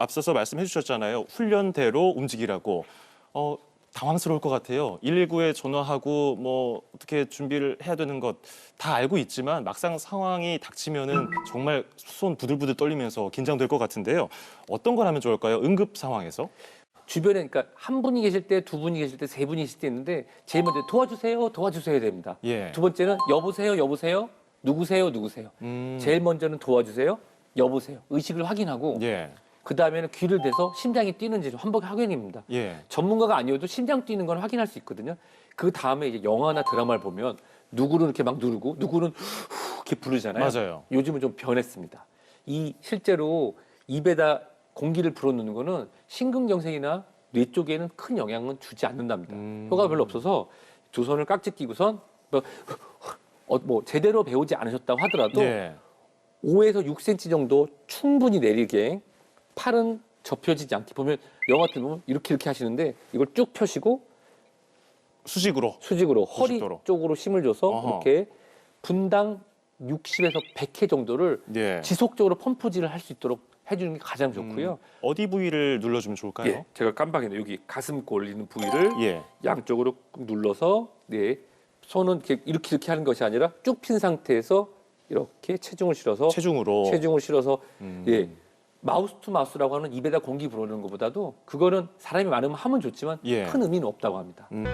앞서서 말씀해 주셨잖아요. 훈련대로 움직이라고. 어, 당황스러울 것 같아요. 119에 전화하고 뭐 어떻게 준비를 해야 되는 것 다 알고 있지만 막상 상황이 닥치면은 정말 손 부들부들 떨리면서 긴장될 것 같은데요. 어떤 걸 하면 좋을까요? 응급 상황에서? 주변에 그러니까 한 분이 계실 때, 두 분이 계실 때, 세 분이 계실 때 있는데 제일 먼저 도와주세요, 도와주세요 해야 됩니다. 예. 두 번째는 여보세요, 여보세요, 누구세요, 누구세요. 음, 제일 먼저는 도와주세요, 여보세요. 의식을 확인하고 예. 그 다음에는 귀를 대서 심장이 뛰는지 한번 확인입니다. 예. 전문가가 아니어도 심장 뛰는 건 확인할 수 있거든요. 그 다음에 이제 영화나 드라마를 보면 누구는 이렇게 막 누르고 누구는 후 이렇게 부르잖아요. 맞아요. 요즘은 좀 변했습니다. 이 실제로 입에다 공기를 불어넣는 거는 심근경색이나 뇌 쪽에는 큰 영향은 주지 않는답니다. 음. 효과가 별로 없어서 두 손을 깍지 끼고선 뭐, 어, 뭐 제대로 배우지 않으셨다고 하더라도 예. 5에서 6cm 정도 충분히 내리게 팔은 접혀지지 않게 보면 영화 때 보면 이렇게 이렇게 하시는데 이걸 쭉 펴시고 수직으로. 수직으로 허리 90도로. 쪽으로 힘을 줘서 어허. 이렇게 분당 60에서 100회 정도를 예. 지속적으로 펌프질을 할 수 있도록 해주는 게 가장 좋고요. 어디 부위를 눌러주면 좋을까요? 예, 제가 깜빡했네. 여기 가슴골 있는 부위를 예. 양쪽으로 꾹 눌러서 네 손은 이렇게 이렇게, 이렇게 하는 것이 아니라 쭉 핀 상태에서 이렇게 체중을 실어서 체중으로. 체중을 실어서 음. 예 마우스 투 마우스라고 하는 입에다 공기 불어넣는 것보다도 그거는 사람이 많으면 하면 좋지만 예. 큰 의미는 없다고 합니다. 음.